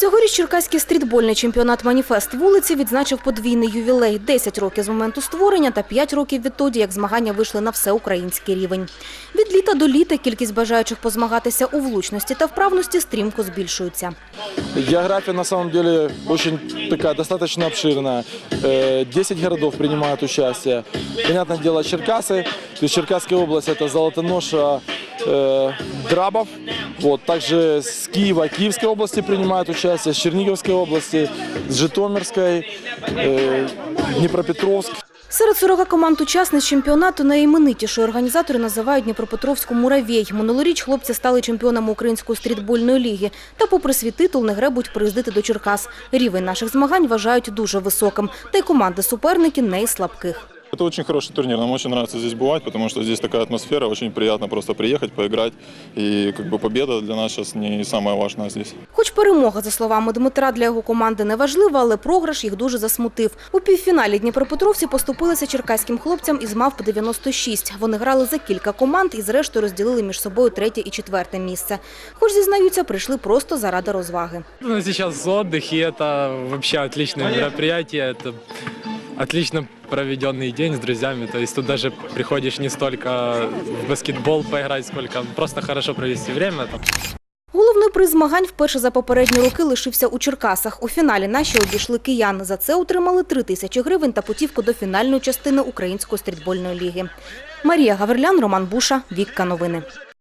Цьогоріч Черкаський стрітбольний чемпіонат «Маніфест вулиці» відзначив подвійний ювілей – 10 років з моменту створення та 5 років відтоді, як змагання вийшли на всеукраїнський рівень. Від літа до літа кількість бажаючих позмагатися у влучності та вправності стрімко збільшується. География на самом деле очень такая достаточно обширная. Э, 10 городов принимают участие. Понятное дело, Черкасы. То есть Черкасская область это Золотоноша, э, Драбов. Вот. Также с Киева, Киевской области принимают участие, с Черниговской области, с Житомирской, э, Днепропетровск. Серед 40 команд учасниць чемпіонату найіменитіші організатори називають Дніпропетровську «Муравей». Минулоріч хлопці стали чемпіонами Української стрітбольної ліги. Та попри свій титул не гребуть приїздити до Черкас. Рівень наших змагань вважають дуже високим. Та й команди-суперники не із слабких. Это очень хороший турнир, нам очень нравится здесь бывать, потому что здесь такая атмосфера, очень приятно просто приехать, поиграть. И как бы победа для нас сейчас не самая важная здесь. Хоч перемога, за словами Дмитра, для його команди не важлива, але програш їх дуже засмутив. У півфіналі дніпропетровці поступилися черкаським хлопцям із МАВП 96. Вони грали за кілька команд і зрештою розділили між собою третє і четверте місце. Хоч зізнаються, прийшли просто заради розваги. Ну, сейчас отдых, и это вообще отличное мероприятие. Это отлично проведенный день с друзьями. То есть тут даже приходишь не столько в баскетбол поиграть, сколько просто хорошо провести время. Головний приз змагань вперше за попередні роки лишився у Черкасах. У фіналі наші обійшли киян. За це отримали 3 тисячі гривень та путівку до фінальної частини Української стрітбольної ліги. Марія Гаверлян, Роман Буша, Вікка Новини.